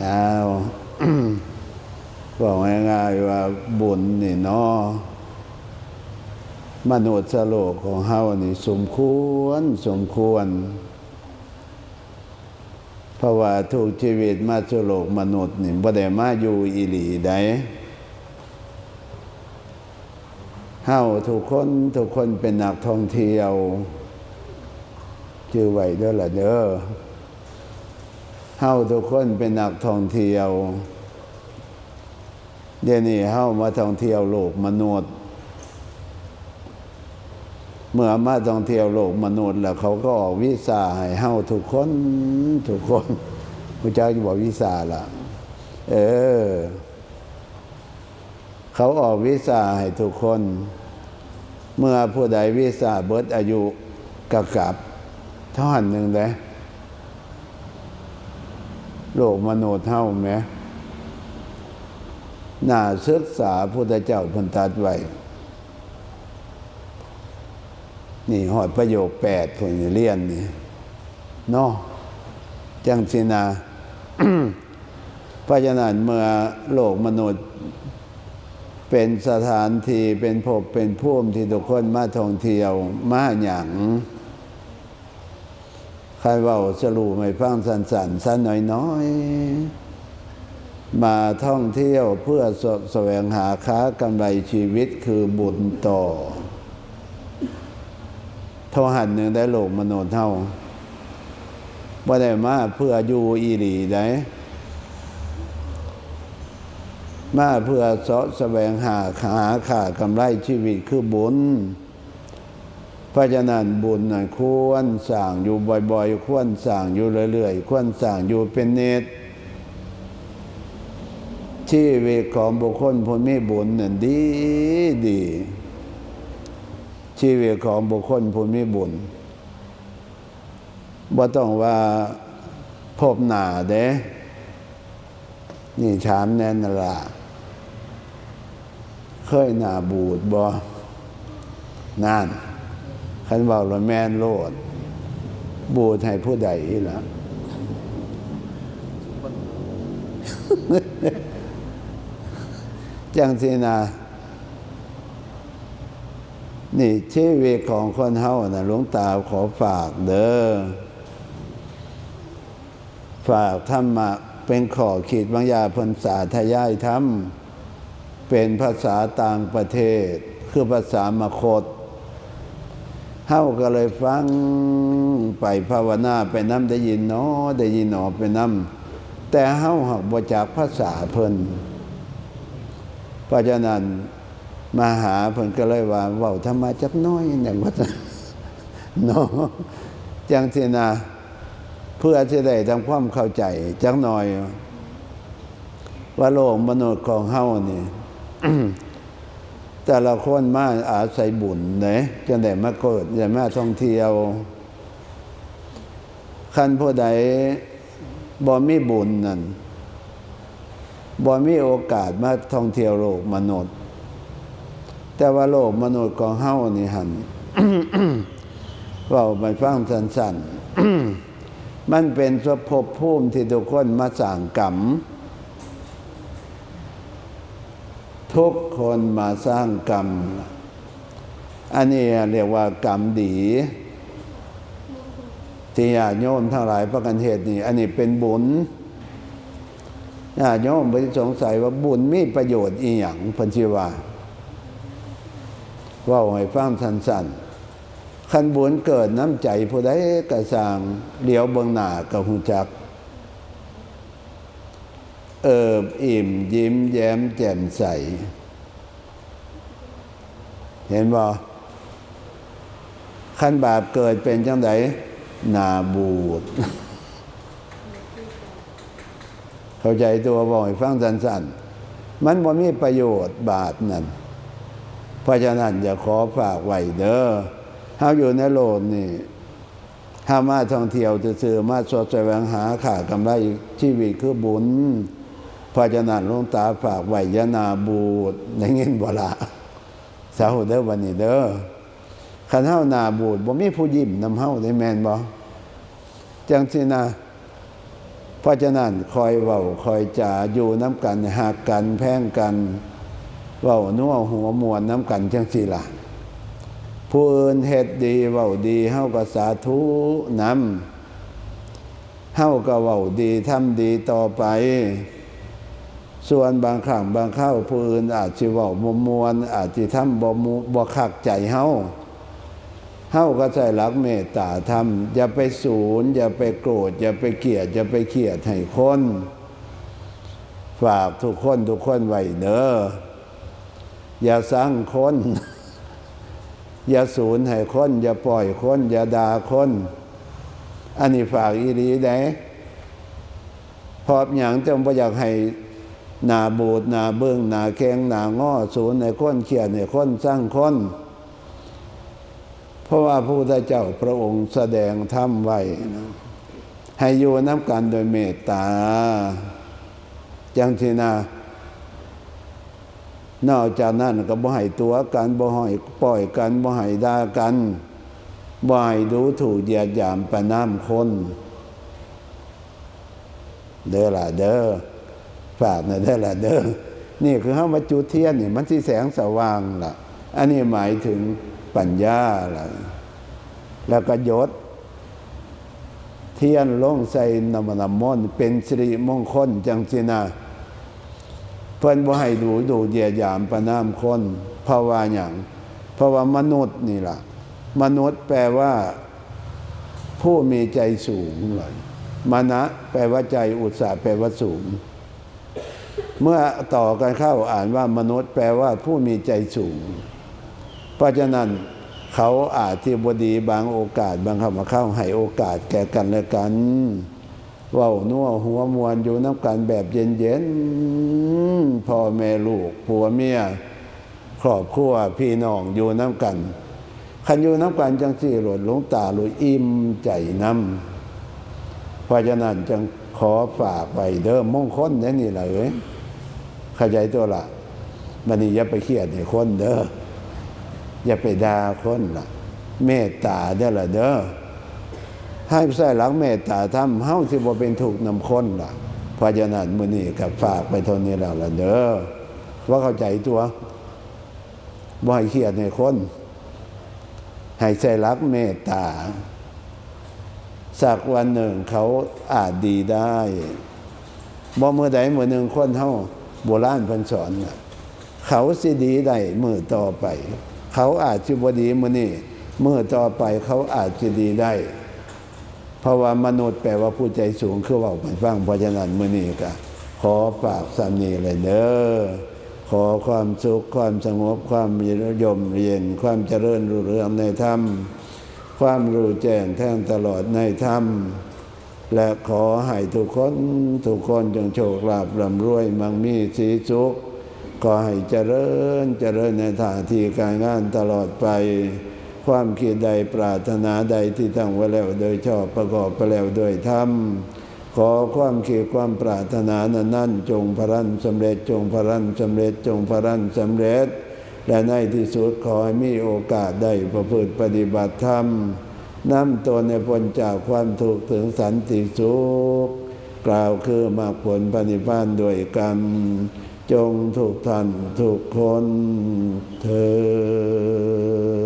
เอาบอกง่ายๆว่าบุญนี่เนาะมนุษย์สโลกของเฮานี่สมควร สมควร เพราะว่าทุกชีวิตมาสโลกมนุษย์นี่บ่ได้มาอยู่อีหลีใดเฮาทุกคนทุกคนเป็นนักท่องเที่ยวชื่อไว้เด้อล่ะเด้อ เฮาทุกคนเป็นนักท่องเที่ยว เดี๋ยวนี้เฮามาท่องเที่ยวโลกมนุษย์ เมื่อมาท่องเที่ยวโลกมนุษย์ แล้วเขาก็ออกวีซ่าให้เฮาทุกคนทุกคนพระเจ้าจะบอกวีซ่าละเออ เขาออกวีซ่าให้ทุกคน เมื่อผู้ใดวีซ่าเบิดอายุกะกับท่าหันหนึ่งเลย โลกมนุษย์เท่าไหมน่าศึกษาพุทธเจ้าพันตัดไว้ นี่หอดประโยคแปดคนเรียนนี่เนาะจังสินาพราะฉะนั้นเมื่อโลกมนุษย์เป็นสถานที่เป็นภพเป็นภูมิที่ทุกคนมาท่องเที่ยวมาหยัง ใครเว่าสรุปไม่ฟังสันสันสันน้อยๆมาท่องเที่ยวเพื่อสแสวงหาค้ากำไรชีวิตคือบุญต่อเท่าหันหนึ่งได้โลกมโนเท่าว่าได้มาเพื่ออยู่อีหลีได้มาเพื่อสะแสวงหาหาข่ากำไรชีวิตคือบุญ เพราะฉะนั้นบุญน่ะควรสั่งอยู่บ่อยๆ ควรสั่งอยู่เรื่อยๆ ควรสั่งอยู่เป็นเนตชีวิตของบุคคลผู้มีบุญนั่นดีดี ชีวิตของบุคคลผู้มีบุญบ่ต้องว่าพบหนาเด้นี่ถามแน่นละเคยหนาบูดบ่นั่น คันเบาละแมนโลด บูดให้ผู้ใดล่ะจังสินะนี่ชีวิตของคนเฮานะหลวงตาขอฝากเด้อฝากธรรมะเป็นขอขีดบางยาพนสาทยายธรรม เป็นภาษาต่างประเทศ คือภาษามคต เฮาก็เลยฟังไปภาวนาไปน้ำได้ยินเนาะได้ยินหนอไปน้ำแต่เฮาหักบจากภาษาเพิ่นเพราะฉะนั้นมาหาเพิ่นก็เลยว่าเว้าธรรมะจักน้อยอย่างว่าเนาะจังสินะเพื่อจะได้ทำความเข้าใจจักหน่อย ว่าโลกมนุษย์ของเฮานี่ แต่ละคนมาอาศัยบุญเนี่ยจะได้มาเกิดจะมาท่องเที่ยวคันผู้ใดบ่มีบุญนั่นบ่มีโอกาสมาท่องเที่ยวโลกมนุษย์ แต่ว่าโลกมนุษย์ของเฮานี่หันเราไปฟังสั้นๆมันเป็นสภพภูมิที่ทุกคนมาสั่งกรรม ทุกคนมาสร้างกรรม อันนี้เรียกว่ากรรมดีที่ญาติโยมทั้งหลายประกันเหตุนี่อันนี้เป็นบุญญาติโยมไปสงสัยว่าบุญมีประโยชน์อีหยังพันชีว่าว่าให้ฟังสั้นๆขันบุญเกิดน้ำใจผู้ใดกระสางเดี๋ยวเบืองหน้ากับหูจัก เอิบอิ่มยิ้มแย้มแจ่มใส เห็นบ่ขั้นบาปเกิดเป็นจังไดหนาบูดเข้าใจตัวบ่อยฟังสั้นๆ มันบ่มีประโยชน์บาปนั่นเพราะฉะนั้นอย่าขอฝากไว้เด้อเฮาอยู่ในโลกนี่ถ้ามาท่องเที่ยวซื่อๆมาสดแสวงหาข่ากำไรชีวิตคือบุญ เพราะฉะนั้นหลวงตาฝากไว้ยนาบูดในเงินบละสาธุเด้อวันนี้เด้อคันเฮานาบูดบ่มีผู้ยิ้มนำเฮาได้แมนบ่จังสินะราะฉะนั้นคอยเว้าคอยจ่าอยู่น้ำกันหักกันแพ่งกันเว้านัวหัวมวนน้ำกันจังสิล่ะผู้อื่นเฮ็ดดีเว้าดีเฮาก็สาธุนำเฮาก็เว้าดีทำดีต่อไป ส่วนบางครั้งบางเข้าวผู้อื่นอาจสิเว้าบ่มวน อาจสิทำบ่มูบ่คักใจเฮาเฮาก็ใช้หลักเมตตาธรรมอย่าไปสูญอย่าไปโกรธอย่าไปเกลียดอย่าไปเกลียดให้คน ฝากทุกคนทุกคนไว้เด้ออย่าสร้างคน อย่าสูญให้คน อย่าปล่อยคน อย่าด่าคน อันนี้ฝากอีรีได้พราะอย่างจงบ่อยากให้ห นาบูดนาเบื้องนาแข้งนาง้อสูญในค้นเขียนในค้นสร้างค้นเพราะว่าพระพุทธเจ้าพระองค์แสดงธรรมไว้ให้อยู่น้ำกันโดยเมตตาจังทีนานอกจากนั้นก็บ่ให้ตัวกันบ่ให้ปล่อยกันบ่ให้ด่ากันบ่ให้ดูถูกเหยียดหยามประนามคน เด้อล่ะเด้อ ฝากนะเด้อละเด้อนี่คือเฮามาจุดเทียนนี่มันสิแสงสว่างล่ะ อันนี้หมายถึงปัญญาล่ะ แล้วก็ยศ เทียนลงใส่น้ำมันำมนต์เป็นสิริมงคลจังสินะเพิ่นบ่ให้ดูดูเยียยามประนามคนเพราะว่าอย่างเพราะว่ามนุษย์นี่ล่ะ มนุษย์แปลว่า ผู้มีใจสูงเลยมานะแปลว่าใจอุตสาห์แปลว่าสูง เมื่อต่อกันเข้าอ่านว่ามนุษย์แปลว่าผู้มีใจสูง เพราะฉะนั้นเขาอาจที่บดีบางโอกาสบางคำมาเข้าให้โอกาสแก่กันและกันว้านัวหัวมวนอยู่น้ำกันแบบเย็นๆพ่อแม่ลูกผัวเมียครอบครัวพี่น้องอยู่น้ำกันคันอยู่น้ำกันจังสี่หลดหลงตาหลุยอิ่มใจน้ำเพราะฉะนั้นจังขอฝากไปเดิมมงคลนี่นี่แหละเอ้ย เข้าใจตัวละมันนี่อย่าไปเครียดให้คนเด้ออย่าไปด่าคนละเมตตาเด้อละเด้อให้ใส่หลักเมตตาทำเฮาสิบ่เป็นถูกนำคนละเพราะฉะนั้นมือนี้ก็ฝากไปเท่านี้แล้วละเด้อว่าเข้าใจตัวบ่ให้เครียดในคนให้ใส่หลักเมตตา สักวันหนึ่งเขาอาจดีได้บ่เมื่อใดเมื่อหนึ่งคนเฮา โบราณพิ่นสอนนะเขาสิดีได้มือต่อไป เขาอาจสิบ่ดีมือนี้มือต่อไปเขาอาจจะดีได้ เพราะว่ามนุษย์แปลว่าผู้ใจสูงคือว่าไปฟังเพราะฉะนั้นมือนี้ก็ขอฝากสามีเลยเด้อขอความสุขความสงบความมียมเรียนความเจริญรุ่งเรืองในธรรม ความรู้แจ้งแท่งตลอดในธรรม และขอให้ทุกคนทุกคนจงโชคลาภร่ำรวยมั่งมีสีสุขขอให้เจริญเจริญในทางที่การงานตลอดไป ความคิดใดปรารถนาใดที่ตั้งไว้แล้วโดยชอบประกอบไปแล้วโดยธรรมขอความคิดความปรารถนานั้นนั่นจงพรันสำเร็จจงพรันสำเร็จจงพรันสำเร็จ และในที่สุดขอให้มีโอกาสได้ประพฤติปฏิบัติธรรม นำตนในพ้นจากความถูกข์ถึงสันติสุข กล่าวคือมาผลปฏิภาณด้วยกรรจงถูกท่านทุกคนเธอ